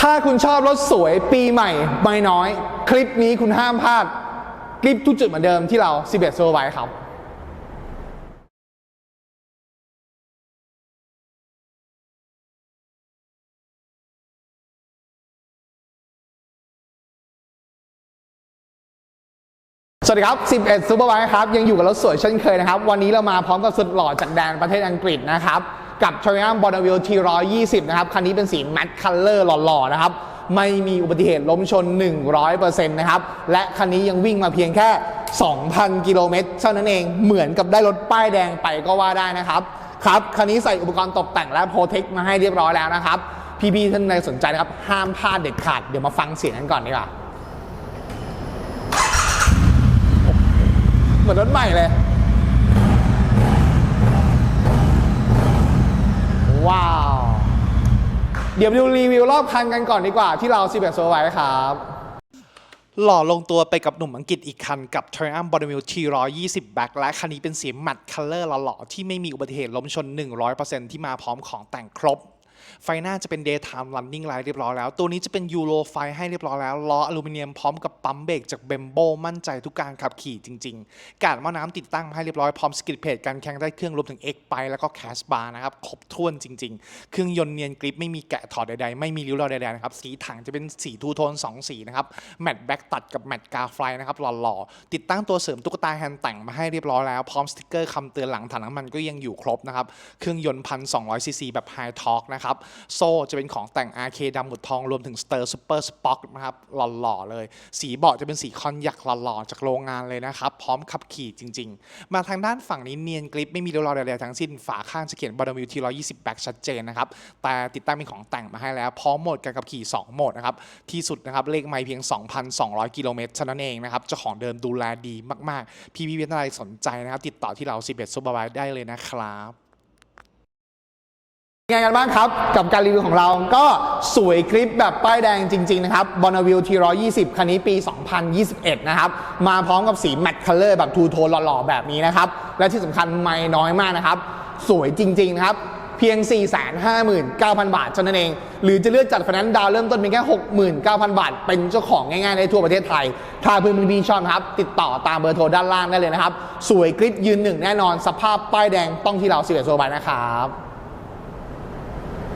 ถ้าคุณชอบรถสวยปีใหม่ไม่น้อย คลิปนี้คุณห้ามพลาด คลิปทุกจุดเหมือนเดิมที่เรา 11โซไว้ครับสวัสดีครับ 11 Super Bike ครับ ยังอยู่กับรถสวยเช่นเคยนะครับ วันนี้เรามาพร้อมกับสุดหล่อจากแดนประเทศอังกฤษนะครับ กับ t r i u m p Bonneville T120 นะครับ คันนี้เป็นสี Matte Color หล่อๆ นะครับ ไม่มีอุบัติเหตุล้มชน 100%นะครับ และคันนี้ยังวิ่งมาเพียงแค่ 2,000 กิโลเมตรเท่านั้นเองเหมือนกับได้รถป้ายแดงไปก็ว่าได้นะครับ ครับคันนี้ใส่อุปกรณ์ตกแต่งและโปรเทคมาให้เรียบร้อยแล้วนะครับพี่ๆท่านใดสนใจนะครับห้ามพลาดเด็ดขาดเดี๋ยวมาฟังเสียงกันก่อนดีกว่าเหมือนรถใหม่เลย ว้าว เดี๋ยวไปดูรีวิวรอบคันกันก่อนดีกว่าที่เราซีแบทโซไว้ครับ หล่อลงตัวไปกับหนุ่มอังกฤษอีกคันกับ Triumph Bonneville T120 Back และคันนี้เป็นสีมัดคัลเลอร์หล่อๆที่ไม่มีอุบัติเหตุล้มชน 100%ที่มาพร้อมของแต่งครบ ไฟหน้าจะเป็น daytime running light เรียบร้อยแล้ว ตัวนี้จะเป็นยูโรไฟให้เรียบร้อยแล้ว ล้ออลูมิเนียมพร้อมกับปั๊มเบรกจากเบมโบมั่นใจทุกการขับขี่จริง ๆ การหม้อน้ำติดตั้งมาให้เรียบร้อยพร้อมสกิลเพจการแข่งได้เครื่องรวมถึง X ไปแล้วก็แคสบาร์นะครับครบถ้วนจริง ๆ เครื่องยนต์เนียนกริปไม่มีแกะถอดใดๆไม่มีริ้วรอยใดๆนะครับสีถังจะเป็นสีทูโทน2สีนะครับแมตต์แบ็กตัดกับแมตต์กาไฟนะครับหล่อๆติดตั้งตัวเสริมตุ๊กตาแฮนด์แต่งมาให้เรียบร้อยแล้วพร้อมสติกเกอร์คำเตือนหลังถังน้ำมันก็ยังอยู่ครบนะครับเครื่องยนต์พันสองซีซีแบบไฮทอร์กนะครับโซ่จะเป็นของแต่ง RK ดำหมุดทองรวมถึงสเตอร์ซูเปอร์สป็อกนะครับหล่อๆเลย สีเบาะจะเป็นสีคอนยักหล่อๆจากโรงงานเลยนะครับ พร้อมขับขี่จริง ๆ มาทางด้านฝั่งนี้เนียนกริปไม่มีริ้วรอยใดๆทั้งสิ้นฝาข้างจะเขียนบอดมิวที่120แบ็กชัดเจนนะครับแต่ติดตั้งเป็นของแต่งมาให้แล้วพร้อมโหมดการขับขี่ 2 โหมดนะครับที่สุดนะครับเลขไม่เพียง 2,200 กิโลเมตรเท่านั้นเองนะครับเจ้าของเดิมดูแลดีมากๆ พี่พี่เวนอะไรสนใจนะครับ ติดต่อที่เรา11 Super Bike ได้เลยนะครับ ไงกันบ้างครับ กับการรีวิวของเราก็สวยคลิปแบบป้ายแดงจริง ๆ นะครับ Bonneville T120 คันนี้ปี 2021 นะครับ มาพร้อมกับสี Matte Color แบบทูโทนหล่อ ๆ แบบนี้นะครับ และที่สำคัญไม่น้อยมากนะครับ สวยจริงๆนะครับ เพียง 459,000 บาทเท่านั้นเอง หรือจะเลือกจัดไฟแนนซ์ดาวเริ่มต้นเพียงแค่ 69,000 บาท เป็นเจ้าของง่ายๆ ในทั่วประเทศไทย ถ้าเพื่อนพี่ๆชอบนครับ ติดต่อตามเบอร์โทรด้านล่างได้เลยนะครับสวยคลิปยืนหนึ่งแน่นอนสภาพป้ายแดงต้องที่เรา11โซบายนะครับ